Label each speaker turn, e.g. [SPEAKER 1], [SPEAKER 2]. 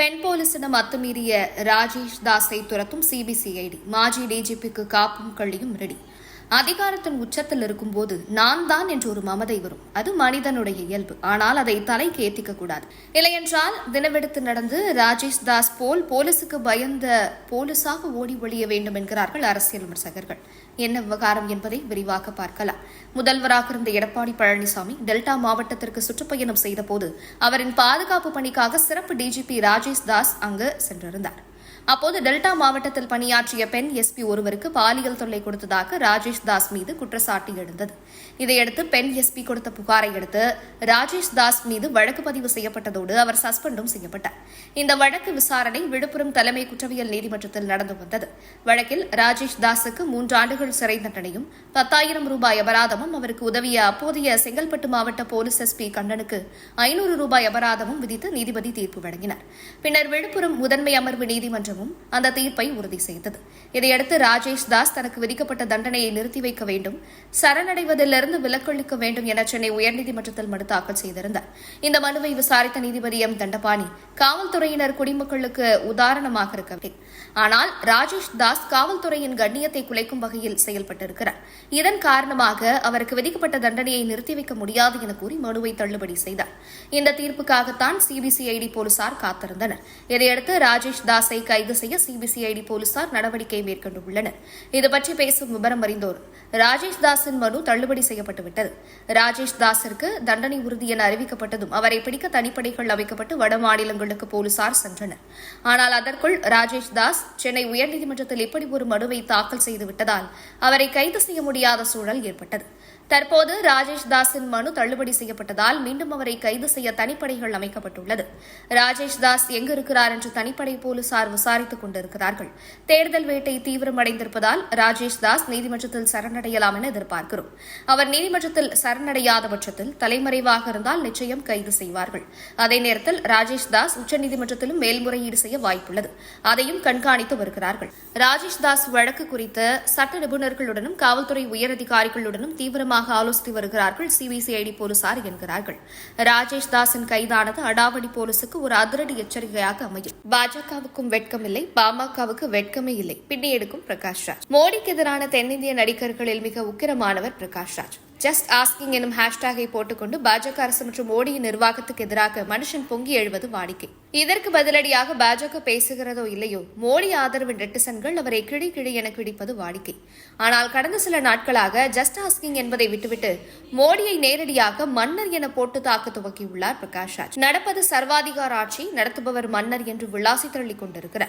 [SPEAKER 1] பெண் போலீசிடம் அத்துமீறிய ராஜேஷ் தாஸை துரத்தும் சிபிசிஐடி மாஜி டிஜிபிக்கு காப்பும் கள்ளியும் ரெடி. அதிகாரத்தின் உச்சத்தில் இருக்கும்போது நான் தான் என்று ஒரு மமதை வரும். அது மனிதனுடைய இயல்பு. ஆனால் அதை தலைக்கு ஏத்திக்க கூடாது. இல்லையென்றால் தினவெடுத்து நடந்து ராஜேஷ் தாஸ் போல் போலீசுக்கு பயந்த போலீசாக ஓடி ஒழிய வேண்டும் என்கிறார்கள் அரசியல் விமர்சகர்கள். என்ன விவகாரம் என்பதை விரிவாக பார்க்கலாம். முதல்வராக இருந்த எடப்பாடி பழனிசாமி டெல்டா மாவட்டத்திற்கு சுற்றுப்பயணம் செய்தபோது அவரின் பாதுகாப்பு பணிக்காக சிறப்பு டிஜிபி ராஜேஷ் தாஸ் அங்கு சென்றிருந்தார். அப்போது டெல்டா மாவட்டத்தில் பணியாற்றிய பெண் எஸ்பி ஒருவருக்கு பாலியல் தொல்லை கொடுத்ததாக ராஜேஷ் தாஸ் மீது குற்றச்சாட்டு எழுந்தது. இதையடுத்து பெண் எஸ்பி கொடுத்த புகாரை அடுத்து ராஜேஷ் தாஸ் மீது வழக்கு பதிவு செய்யப்பட்டதோடு அவர் சஸ்பெண்டும் செய்யப்பட்டார். இந்த வழக்கு விசாரணை விழுப்புரம் தலைமை குற்றவியல் நீதிமன்றத்தில் நடந்து வந்தது. வழக்கில் ராஜேஷ் தாஸுக்கு மூன்று ஆண்டுகள் சிறை தண்டனையும் பத்தாயிரம் ரூபாய் அபராதமும் அவருக்கு உதவிய அப்போதைய செங்கல்பட்டு மாவட்ட போலீஸ் எஸ்பி கண்ணனுக்கு ஐநூறு ரூபாய் அபராதமும் விதித்து நீதிபதி தீர்ப்பு வழங்கினார். பின்னர் விழுப்புரம் முதன்மை அமர்வு நீதிமன்றமும் அந்த தீர்ப்பை உறுதி செய்தது. இதையடுத்து ராஜேஷ் தாஸ் தனக்கு விதிக்கப்பட்ட தண்டனையை நிறுத்தி வைக்க வேண்டும் சரணடைவதிலிருந்து விலக்களிக்க வேண்டும் என சென்னை உயர்நீதிமன்றத்தில் மனு தாக்கல் செய்திருந்தார். இந்த மனுவை விசாரித்த நீதிபதி எம். தண்டபாணி காவல்துறையினர் குடிமக்களுக்கு உதாரணமாக இருக்கவில்லை ஆனால் ராஜேஷ் தாஸ் காவல்துறையின் கண்ணியத்தை குலைக்கும் வகையில் செயல்பட்டிருக்கிறார். இதன் காரணமாக அவருக்கு விதிக்கப்பட்ட தண்டனையை நிறுத்தி வைக்க முடியாது என கூறி மனுவை தள்ளுபடி செய்தார். இந்த தீர்ப்புக்காகத்தான் சிபிசிஐடி போலீசார் காத்திருந்தனர். இதையடுத்து ராஜேஷ் தாஸை கை கைது செய்ய சிபிசிஐடி போலீசார் நடவடிக்கை மேற்கொண்டுள்ளனர். இதுபற்றி பேசும் விவரம் அறிந்தோர் ராஜேஷ் தாஸின் மனு தள்ளுபடி செய்யப்பட்டுவிட்டது ராஜேஷ் தாஸிற்கு தண்டனை உறுதி என அறிவிக்கப்பட்டதும் அவரை பிடிக்க தனிப்படைகள் அமைக்கப்பட்டு வட மாநிலங்களுக்கு போலீசார் சென்றனர். ஆனால் அதற்குள் ராஜேஷ் தாஸ் சென்னை உயர்நீதிமன்றத்தில் இப்படி ஒரு மனுவை தாக்கல் செய்துவிட்டதால் அவரை கைது செய்ய முடியாத சூழல் ஏற்பட்டது. தற்போது ராஜேஷ் தாஸின் மனு தள்ளுபடி செய்யப்பட்டதால் மீண்டும் அவரை கைது செய்ய தனிப்படைகள் அமைக்கப்பட்டுள்ளது. ராஜேஷ் தாஸ் எங்கு இருக்கிறார் என்று தனிப்படை போலீசார் விசாரித்துக் கொண்டிருக்கிறார்கள். தேர்தல் வேட்டை தீவிரமடைந்திருப்பதால் ராஜேஷ் தாஸ் நீதிமன்றத்தில் சரணடையலாம் என எதிர்பார்க்கிறோம். அவர் நீதிமன்றத்தில் சரணடையாத பட்சத்தில் தலைமறைவாக இருந்தால் நிச்சயம் கைது செய்வார்கள். அதே நேரத்தில் ராஜேஷ் தாஸ் உச்சநீதிமன்றத்திலும் மேல்முறையீடு செய்ய வாய்ப்புள்ளது. அதையும் கண்காணித்து வருகிறார்கள். ராஜேஷ் தாஸ் வழக்கு குறித்து சட்ட நிபுணர்களுடனும் காவல்துறை உயரதிகாரிகளுடனும் தீவிரமாக ஆலோசித்து வருகிறார்கள். சிபிசிஐடி போலீசார் என்கிறார்கள். ராஜேஷ் தாஸின் கைதானது அடாவடி போலீசுக்கு ஒரு அதிரடி எச்சரிக்கையாக அமையும். பாஜகவுக்கும் வெட்கமில்லை பாமகவுக்கு வெட்கமே இல்லை. பின்னி எடுக்கும் பிரகாஷ் ராஜ் மோடிக்கு எதிரான தென்னிந்திய நடிகர்களில் மிக உக்கிரமானவர் பிரகாஷ் ராஜ் ஜஸ்ட் ஆஸ்கிங் எனும் ஹேஷ்டேகை போட்டுக்கொண்டு பாஜக அரசு மற்றும் மோடியின் நிர்வாகத்துக்கு எதிராக மனுஷன் பொங்கி எழுவது வாடிக்கை. இதற்கு பதிலடியாக பாஜக பேசுகிறதோ இல்லையோ மோடி ஆதரவு நெட்டிசன்கள் அவரை கிழி கிழி என கிடிப்பது வாடிக்கை. ஆனால் கடந்த சில நாட்களாக ஜஸ்ட் ஆஸ்கிங் என்பதை விட்டுவிட்டு மோடியை நேரடியாக மன்னர் என போட்டு தாக்க துவக்கியுள்ளார் பிரகாஷ் ராஜ் நடப்பது சர்வாதிகார ஆட்சி நடத்துபவர் மன்னர் என்று விளாசி தள்ளிக் கொண்டிருக்கிறார்